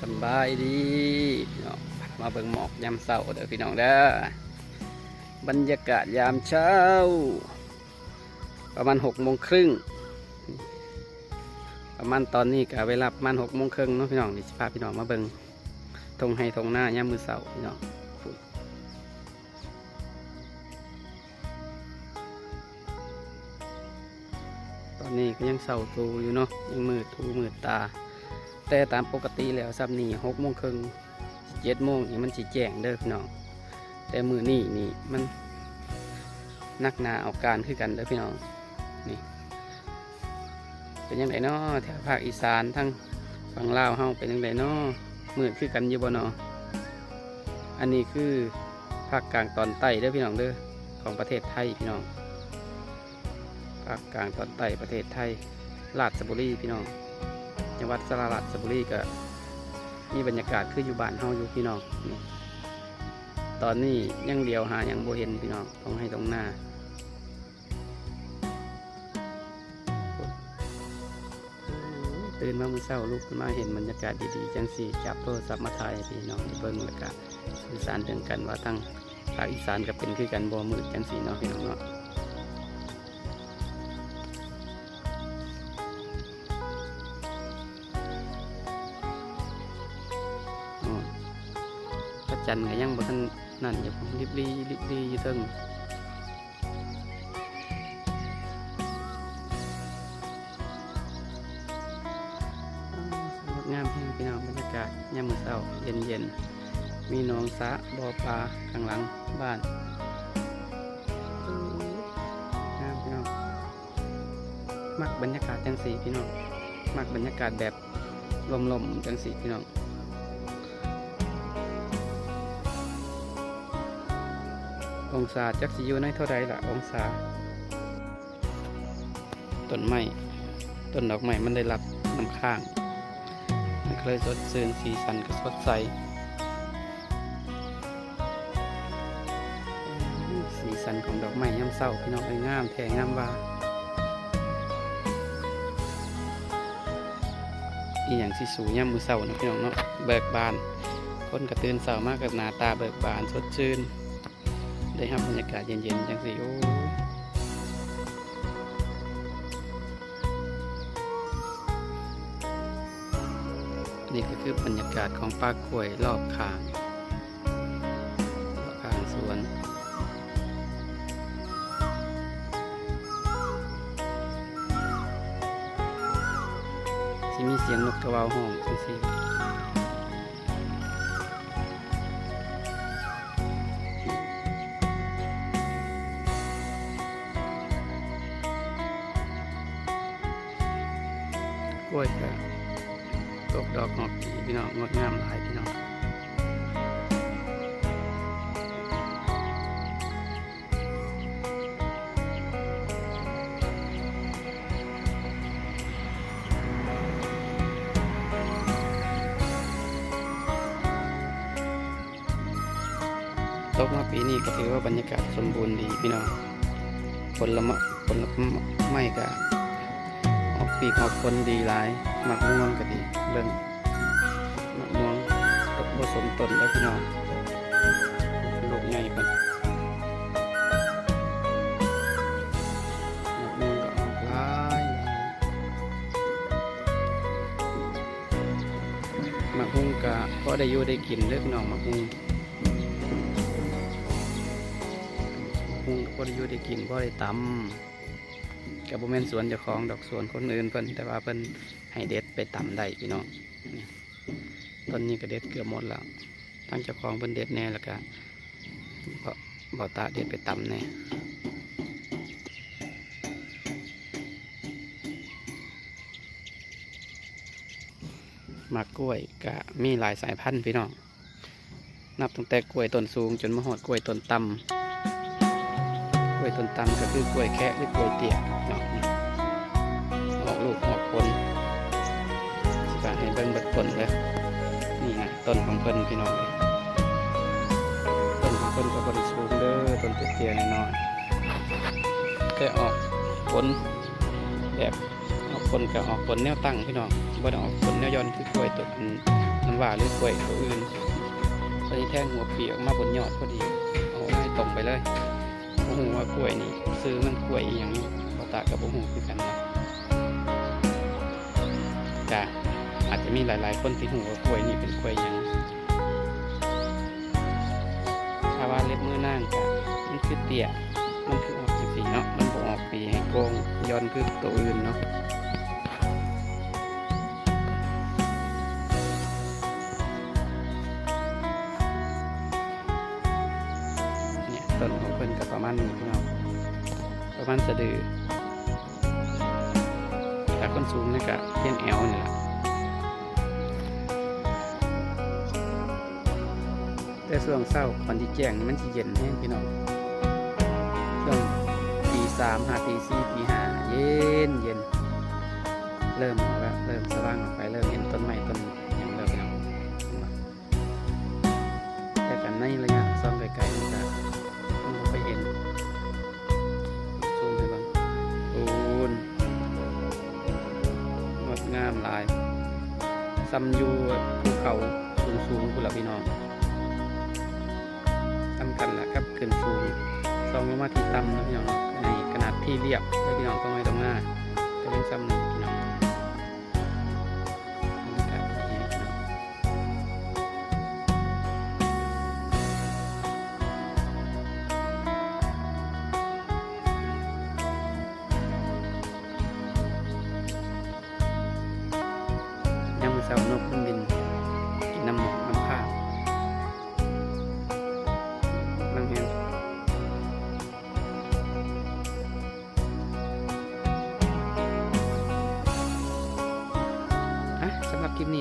สบายดีพี่น้องมาเบิ่งหมอกยามเช้าเด้อพี่น้องเด้อบรรยากาศยามเช้า ประมาณหกโมงครึ่งประมาณตอนนี้ก็เวลาประมาณหกโมงครึ่งเนาะพี่น้องนี่สิพาพี่น้องมาเบิ่งทงให้ทงหน้ายามมือเสาพี่น้องตอนนี้ก็ยังเสาตูอยู่เนาะยังมืดทูมืดตา แต่ตามปกติแล้วซับนี่หกโมงครึ่งเจ็ดโมงนี่มันสิแจ้งเด้อพี่น้อง แต่มือนี่นี่มันนักหนาเอาการคือกันเด้อพี่น้องนี่เป็นยังไงเนาะแถวภาคอีสานทั้งฝั่งลาวเฮาเป็นยังไงเนาะมืดคือกันอยู่บ่เนาะอันนี้คือภาคกลางตอนใต้เด้อพี่น้องเด้อของประเทศไทยพี่น้องภาคกลางตอนใต้ประเทศไทยราชบุรีพี่น้อง จังหวัดสระบุรีบุรีก็มีบรรยากาศคืออยู่บ้านเฮาอยู่พี่น้องตอนนี้ยังเดียวหายังโบเห็นพี่น้องต้องให้ตรงหน้าตื่นมาเมื่อเช้าลุกขึ้นมาเห็นบรรยากาศดีๆจังสีจับโทรศัพท์มาถ่ายพี่น้องด้เบิ่งแล้วก็สื่อสารถึงกันว่าทั้งภาคอีสานก็เป็นคือกันบ่มืดจังสีเนาะพี่น้องเนาะ จันก็ยังบ่ทันนั่นอยู่ริบรีริบรีอยู่เทิงงามแห่งพี่น้องบรรยากาศยามมื้อเช้าเย็นเย็นมีหนองสะบ่อปลาข้างหลังบ้านงามพี่น้องมักบรรยากาศจังสีพี่น้องมักบรรยากาศแบบลมๆจังสีพี่น้อง องศาจักสิอยู่ในเท่าไรล่ะองศาต้นไม้ต้นดอกไม้มันได้รับน้ำข้างมันก็เลยสดชื่นสีสันก็สดใสสีสันของดอกไม้ย่ำเศร้าพี่น้องไอ้ยงามแทงามว่าอีอย่างสิสูย่ำมือเศร้านะพี่น้องเนาะเบิกบานคนกระตื่นเศร้ามากกับหน้าตาเบิกบานสดชื่น ได้ครับบรรยากาศเย็นๆจังสิโอ้นี่ก็คือบรรยากาศของป้ากล้วยรอบข้างรอบข้างสวนที่มีเสียงนกกระวาวห้องจังสิ ตกดอกหอกผีพี่น้องงดงามหลายพี่น้องตกมาปีนี้ก็ถือว่าบรรยากาศสมบูรณ์ดีพี่น้องผลไม้ผลไม้ก็ออกปีกออกผลดีหลายหมักม่วงก็ดี เบิ่งมักม่วงตกผสมต้นแล้วพี่น้องลูกใหญ่ก่อนมักม่วงก็ออกลายมักม่วงก็พอได้อยู่ได้กินเล็กน้องมักม่วงมักม่วงก็พอได้อยู่ได้กินพอได้ตำ กับโบแมนสวนเจ้าของดอกสวนคนอื่นเพิ่นแต่ว่าเพิ่นให้เด็ดไปต่ำได้พี่น้องต้นนี้ก็เด็ดเกือบหมดแล้วทั้งเจ้าของเพิ่นเด็ดแน่แล้วก็บ่บ่ตาเด็ดไปต่ำแน่มากกล้วยก็มีหลายสายพันธุ์พี่น้องนับตั้งแต่กล้วยต้นสูงจนมาหอดกล้วยต้นต่ำ วยต้นตำก็คือกล้วยแคะหรือกล้วยเตี้ยเนาะออกลูกออกผลสิบาให้เบิ่งเบิดผลเลยนี่นะต้นของเพิ่นพี่น้องเลยต้นของเพิ่นก็บริสูงเด้อต้นเตี้ยๆน้อยๆแต่ออกผลแบบออกผลก็ออกผลแนวตั้งพี่น้องบ่ได้ออกผลแนวย้อนคือกล้วยต้นน้ำว่าหรือกล้วยตัวอื่นพอดีแท่งหัวเปียกมาบนยอดพอดีเอาให้ตรงไปเลย หูว่ากล้วยนี่ซื้อมันกล้วยอหย่างนี้บ่ตากับบ่หูคือกันนะจ้ะอาจจะมีหลาย ๆ คนที่หูว่ากล้วยนี่เป็นกล้วยหยังถ้าว่าเล็บมือนั่งก็มันคือเตี่ยมันคือออกสีเนาะมันบ่ออกปีให้โกงย้อนคือตัวอื่นเนาะ ประมาณสะดือแต่คนสูงนี่ก็เพียงแอวนี่แหละแต่ช่วงเศร้าก่อนที่แจ้งมันจะเย็นแห้งพี่น้องช่วงตีสามหาตีสี่ตีห้าเย็นเย็น เริ่มออกแล้วเริ่มสว่างออกไปเริ่มเห็นต้นไม้ต้นอย่างเริ่มพี่น้องแต่กันในระยะซ่อมไกลๆ ซัมอยู่ภูเขาสูงๆคุณละพี่น้องสำคัญแหละครับขึ้นสูงซองลงมาที่ต่ำนะพี่น้องในขนาดที่เรียบพี่น้องต้องไม่ตรงหน้าจะเป็นซ้ำหนึ่งพี่น้อง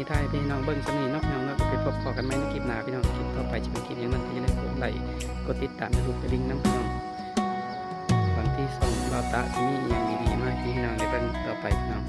สำหรับคลิปนี้ถ่ายพี่น้องเบิ้งสนีนอกน้องก็ไปพบขอกันไหมในคลิปหน้าพี่น้องคลิปต่อไปจะเป็นคลิปอยังนั้นจะได้กดไลค์กดติดตามกดกระดิ่งน้ำพี่น้องบางที่ส่งเราตะที่มีอย่างดีๆมากพี่น้องได้เบิ่งต่อไปพี่น้อง